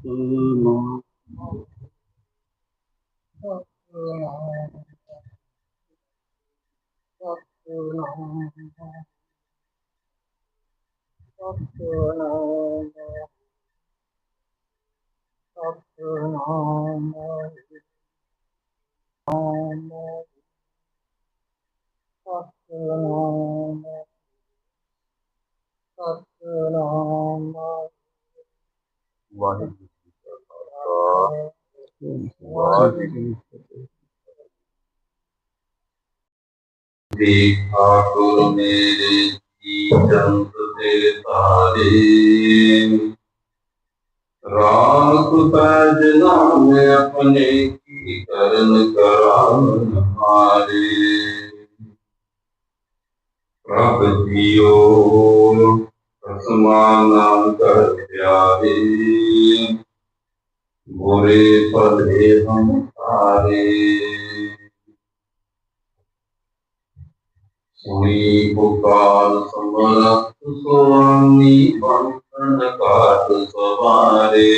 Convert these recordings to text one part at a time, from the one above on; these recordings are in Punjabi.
ਸਤਨਾਮ ਵਾਹਿਗੁਰੂ ਜੀ ਕਾ ਖਾਲਸਾ ਵਾਹਿਗੁਰੂ ਜੀ ਕੀ ਫਤਿਹ ਦੇਖਾ ਗੁਰ ਮੇਰੇ ਜੀ ਚੰਦ ਦੇ ਤਾਰੇ ਰਾਮ ਕੁਪਜ ਨਾਮ ਆਪਣੇ ਕੀ ਕਰਨ ਕਰਾਨ ਹਾਰੇ ਪ੍ਰਭ ਜੀਓ ਅਸਮਾਨ ਕਰ ਪਿਆਰੇ ਬੁਰੇ ਭਲੇ ਹਮ ਤਾਰੇ ਸੁਣੀ ਪੁਕਾਰ ਸਮਰਤ ਸੁਆਮੀ ਬੰਧਨ ਕਾਟ ਸਵਾਰੇ।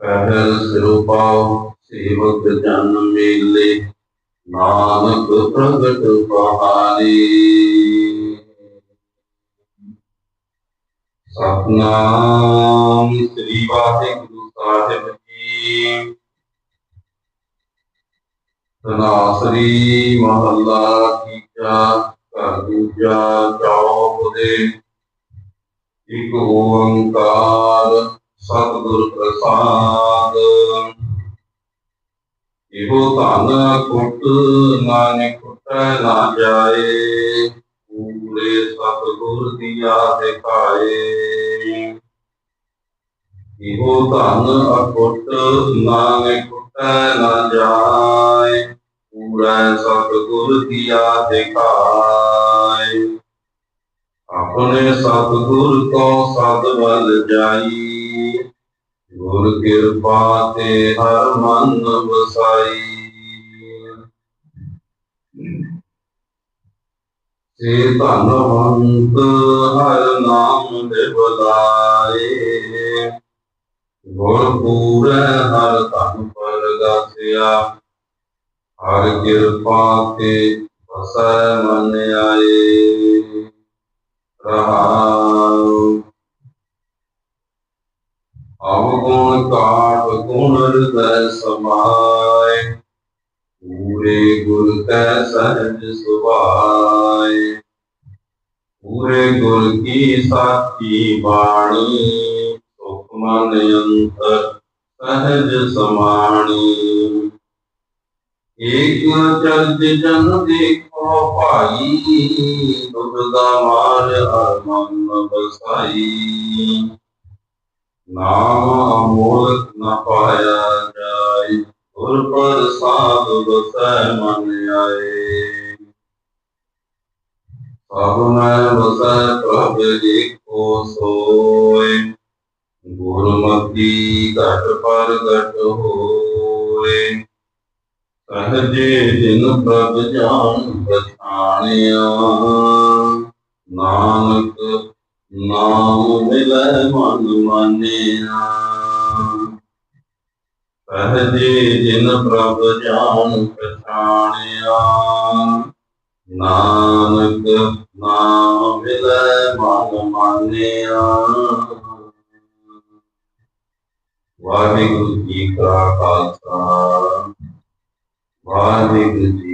ਪਹਿਲ ਸਿਰੁ ਪਾਉ ਸੇਵਕ ਜਨ ਮੇਲੇ, ਨਾਨਕ ਪ੍ਰਗਟ ਪਹਾਰੀ। ਸਤਨਾਮ ਸ੍ਰੀ ਵਾਹਿਗੁਰੂ ਸਾਹਿਬ ਜੀ। ਤਨਾਸਰੀ ਮਹੱਲਾ ਤੀਜਾ, ਘਰ ਦੂਜਾ ਚੌਪ ਦੇ ਇੱਕ ਓੰਕਾਰ ਸਤਿਗੁਰ ਪ੍ਰਸਾਦ। ਇਹੋ ਧਨ ਕੁੱਟ ਨਾਨਕ ਕੁੱਟੈ ਨਾ ਜਾਏ। ਪੂਰੇ ਸਤਿਗੁਰ ਦੀਆ ਦਿਖਾਏ ਇਹੋ ਧਨ ਅਕੁੱਟ ਨਾਨਕ ਕੁੱਟੈ ਨਾ ਜਾਏ, ਪੂਰਾ ਸਤਿਗੁਰ ਦੀਆ ਦਿਖਾਏ ਆਪਣੇ ਸਤਿਗੁਰ ਕੋ ਸਦ ਵੱਲ ਜਾਈ, ਗੁਰ ਕਿਰਪਾ ਤੇ ਹਰ ਮਨ ਵਸਾਈ। ਸੇ ਧਨਵੰਤ ਹਰ ਨਾਮ ਦੇ ਬੁਲਾਏ ਗੁਰ ਪੂਰੈ ਹਰ ਧਨ ਪਰਗਾਸਿਆ ਹਰ ਕਿਰਪਾ ਤੇ ਵਸੈ ਮਨ ਆਏ। ਰਹਾਉ। ਅਬ ਗੁਣ ਕਾਟ ਗੁਣ ਹਿਰਦੈ ਸਮਾਏ। ਪੂਰੇ ਗੁਰ ਕੈ ਸਹਿਜ ਸੁਭਾਏ। ਪੂਰੇ ਗੁਰ ਕੀ ਸਾਖੀ ਬਾਣੀ, ਸੁਖ ਮਨ ਅੰਤਰ ਸਹਿਜ ਸਮਾਣੀ। ਏਕ ਚਰਜ ਜਨ ਦੇਖੋ ਭਾਈ, ਦੁਖ ਦਾ ਮਾਰ ਹਰ ਬਸਾਈ ਨਾਮ ਅਮੋਲ ਨਾ ਪਾਇਆ ਜਾਏ। ਗੁਰ ਪ੍ਰਸਾਦ ਬਸੈ ਮਨ ਆਏ। ਸਭ ਮੈਂ ਬਸੈ ਪ੍ਰਭ ਏਕੋ ਸੋਏ। ਗੁਰਮਤੀ ਘਟ ਪਰ ਘਟ ਹੋਏ। ਸਹਜੇ ਜਿਨ ਪ੍ਰਭ ਜਾਣ ਪਛਾਣਿਆ। ਨਾਨਕ ਨਾਮ ਮਿਲੈ ਮਨ ਮਾਨਿਆ। ਸਹਜੇ ਜਿਨ ਪ੍ਰਭ ਜਾਣ ਪਛਾਣਿਆ, ਨਾਨਕ ਨਾਮ ਮਿਲੈ ਮਨ ਮਾਨਿਆ। ਵਾਹਿਗੁਰੂ ਜੀ ਕਾ ਖਾਲਸਾ, ਵਾਹਿਗੁਰੂ ਜੀ